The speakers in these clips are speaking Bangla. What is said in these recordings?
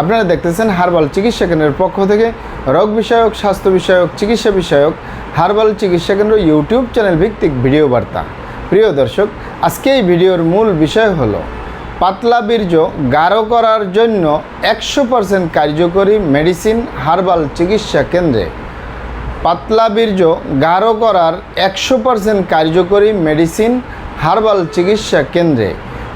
আপনারা দেখতেছেন হার্বাল চিকিৎসা কেন্দ্রের পক্ষ থেকে রোগ বিষয়ক, স্বাস্থ্য বিষয়ক, চিকিৎসা বিষয়ক হার্বাল চিকিৎসা কেন্দ্র ইউটিউব চ্যানেল ভিত্তিক ভিডিও বার্তা। প্রিয় দর্শক, আজকে এই ভিডিওর মূল বিষয় হলো, পাতলা বীর্য গাঢ় করার জন্য একশো পার্সেন্ট কার্যকরী মেডিসিন হার্বাল চিকিৎসা কেন্দ্রে। পাতলা বীর্য গাঢ় করার একশো পার্সেন্ট কার্যকরী মেডিসিন হার্বাল চিকিৎসা কেন্দ্রে।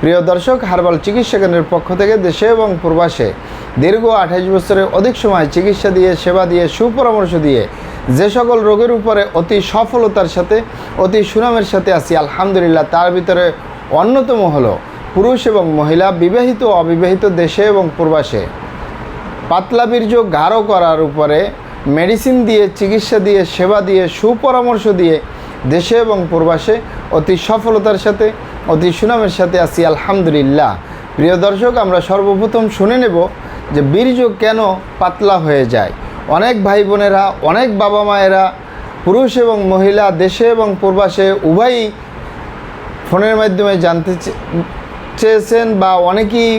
প্রিয় দর্শক, হার্বাল চিকিৎসা কেন্দ্রের পক্ষ থেকে দেশে এবং প্রবাসে দীর্ঘ আঠাইশ বছরের অধিক সময় চিকিৎসা দিয়ে, সেবা দিয়ে, সুপরামর্শ দিয়ে যে সকল রোগের উপরে অতি সফলতার সাথে, অতি সুনামের সাথে আছি, আলহামদুলিল্লাহ, তার ভিতরে অন্যতম হলো পুরুষ এবং মহিলা, বিবাহিত অবিবাহিত দেশে এবং প্রবাসে। পাতলা বীর্য গাঢ় করার উপরে মেডিসিন দিয়ে, চিকিৎসা দিয়ে, সেবা দিয়ে, সুপরামর্শ দিয়ে দেশে এবং প্রবাসে অতি সফলতার সাথে অতি সুনামের সাথে আছি, আলহামদুলিল্লাহ। প্রিয় দর্শক, আমরা সর্বপ্রথম শুনে নেব যে বীর্য কেন পাতলা হয়ে যায়। অনেক ভাই বোনেরা, অনেক বাবা মায়েরা, পুরুষ এবং মহিলা, দেশে এবং প্রবাসে উভয়ই ফোনের মাধ্যমে জানতে চেয়েছেন বা অনেকেই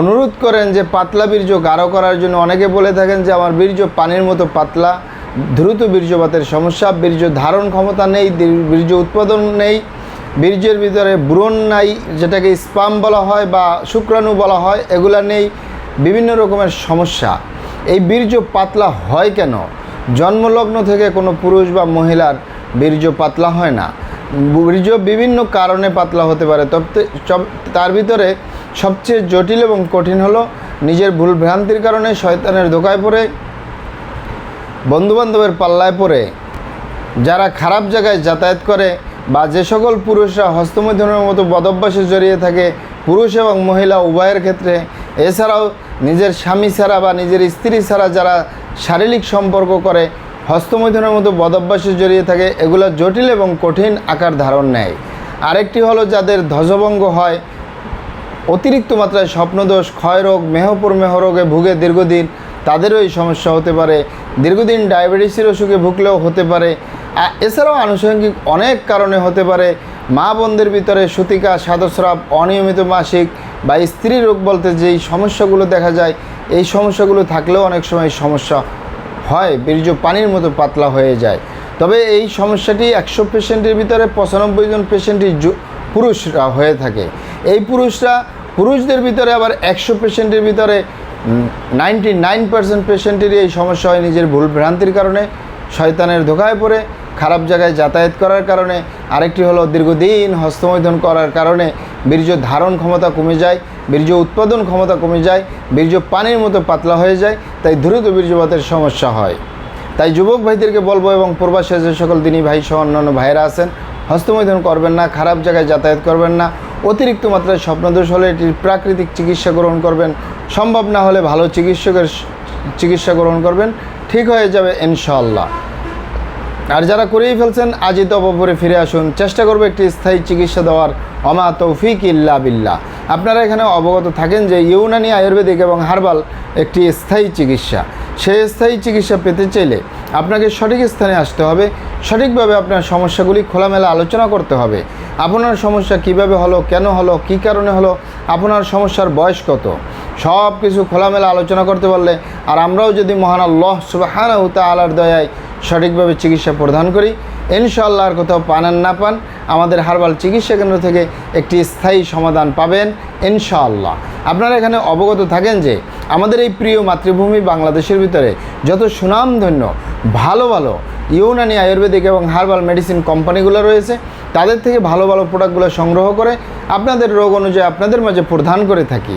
অনুরোধ করেন যে পাতলা বীর্য গাঢ় করার জন্য। অনেকে বলে থাকেন যে আমার বীর্য পানির মতো পাতলা, দ্রুত বীর্যপাতের সমস্যা। বীর্য ধারণ ক্ষমতা নেই বীর্য উৎপাদন নেই। বীর্যের ভিতরে ব্রণ নাই, যেটাকে স্পাম বলা হয় বা শুক্রাণু বলা হয়, এগুলা নেই, বিভিন্ন রকমের সমস্যা। এই বীর্য পাতলা হয় কেন? জন্মলগ্ন থেকে কোনো পুরুষ বা মহিলার বীর্য পাতলা হয় না। বীর্য বিভিন্ন কারণে পাতলা হতে পারে তার ভিতরে সবচেয়ে জটিল এবং কঠিন হলো নিজের ভুল ভ্রান্তির কারণে শয়তানের ধোকায় পড়ে, বন্ধুবান্ধবের পাল্লায় পড়ে, যারা খারাপ জায়গায় যাতায়াত করে বা যে সকল পুরুষরা হস্তমৈথুনের মতো বদভ্যাসে জড়িয়ে থাকে, পুরুষ এবং মহিলা উভয়ের ক্ষেত্রে, এছাড়াও নিজের স্বামী ছাড়া বা নিজের স্ত্রী ছাড়া যারা শারীরিক সম্পর্ক করে, হস্তমৈথুনের মতো বদভ্যাসে জড়িয়ে থাকে, এগুলো জটিল এবং কঠিন আকার ধারণ নেয়। আরেকটি হলো যাদের ধ্বজভঙ্গ হয়, অতিরিক্ত মাত্রায় স্বপ্নদোষ, ক্ষয়রোগ, মেহপুর রোগে ভুগে দীর্ঘদিন, তাদেরও এই সমস্যা হতে পারে। দীর্ঘদিন ডায়াবেটিসের অসুখে ভুগলেও হতে পারে। এছাড়াও আনুষঙ্গিক অনেক কারণে হতে পারে মা বোনদের ভিতরে সুতিকা, সাদস্রাব, অনিয়মিত মাসিক বা স্ত্রী রোগ বলতে যেই সমস্যাগুলো দেখা যায়, এই সমস্যাগুলো থাকলেও অনেক সময় সমস্যা হয়, বীর্য পানির মতো পাতলা হয়ে যায়। তবে এই সমস্যাটি একশো পেশেন্টের ভিতরে পঁচানব্বই জন পেশেন্টই পুরুষরা হয়ে থাকে। এই পুরুষরা, পুরুষদের ভিতরে আবার একশো পেশেন্টের ভিতরে নাইনটি নাইন পার্সেন্ট পেশেন্টেরই এই সমস্যা হয় নিজের ভুল ভ্রান্তির কারণে, শয়তানের ধোকায় পড়ে। খারাপ জায়গায় যাতায়াত করার কারণে, আরেকটি হলো দীর্ঘদিন হস্তমৈথুন করার কারণে বীর্য ধারণ ক্ষমতা কমে যায়, বীর্য উৎপাদন ক্ষমতা কমে যায়, বীর্য পানির মতো পাতলা হয়ে যায়, তাই দ্রুত বীর্যপাতের সমস্যা হয়। তাই যুবক ভাইদেরকে বলব এবং প্রবাসে যে সকল দিনী ভাই সহ অন্যান্য ভাইয়েরা আছেন, হস্তমৈথুন করবেন না, খারাপ জায়গায় যাতায়াত করবেন না, অতিরিক্ত মাত্রায় স্বপ্নদোষ হলে এটির প্রাকৃতিক চিকিৎসা গ্রহণ করবেন, সম্ভব না হলে ভালো চিকিৎসকের চিকিৎসা গ্রহণ করবেন, ঠিক হয়ে যাবে ইনশাআল্লাহ। আর যারা করেই ফেলছেন আজই তপপুরে ফিরে আসুন। চেষ্টা করব একটি স্থায়ী চিকিৎসা দেওয়ার। অমা তৌফিক ইল্লা বিল্লাহ। আপনারা এখানে অবগত থাকেন যে ইউনানি আয়ুর্বেদিক এবং হার্বাল একটি স্থায়ী চিকিৎসা। সেই স্থায়ী চিকিৎসা পেতে চাইলে আপনাকে সঠিক স্থানে আসতে হবে। সঠিকভাবে আপনার সমস্যাগুলি খোলামেলা আলোচনা করতে হবে। আপনার সমস্যা কীভাবে হলো, কেন হলো, কী কারণে হলো, আপনার সমস্যার বয়স কত? সব কিছু খোলামেলা আলোচনা করতে পারলে, আর আমরাও যদি মহান আল্লাহ সুবাহানাহু তাআলার দয়ায় সঠিকভাবে চিকিৎসা প্রদান করি। ইনশাআল্লাহ আর কোথাও পান আর না পান, আমাদের হারবাল চিকিৎসা কেন্দ্র থেকে একটি স্থায়ী সমাধান পাবেন ইনশাআল্লাহ। আপনারা এখানে অবগত থাকেন যে আমাদের এই প্রিয় মাতৃভূমি বাংলাদেশের ভিতরে যত সুনামধন্য, ভালো ভালো ইউনানি আয়ুর্বেদিক এবং হার্বাল মেডিসিন কোম্পানিগুলো রয়েছে, তাদের থেকে ভালো ভালো প্রোডাক্টগুলো সংগ্রহ করে আপনাদের রোগ অনুযায়ী আপনাদের মাঝে প্রদান করে থাকি।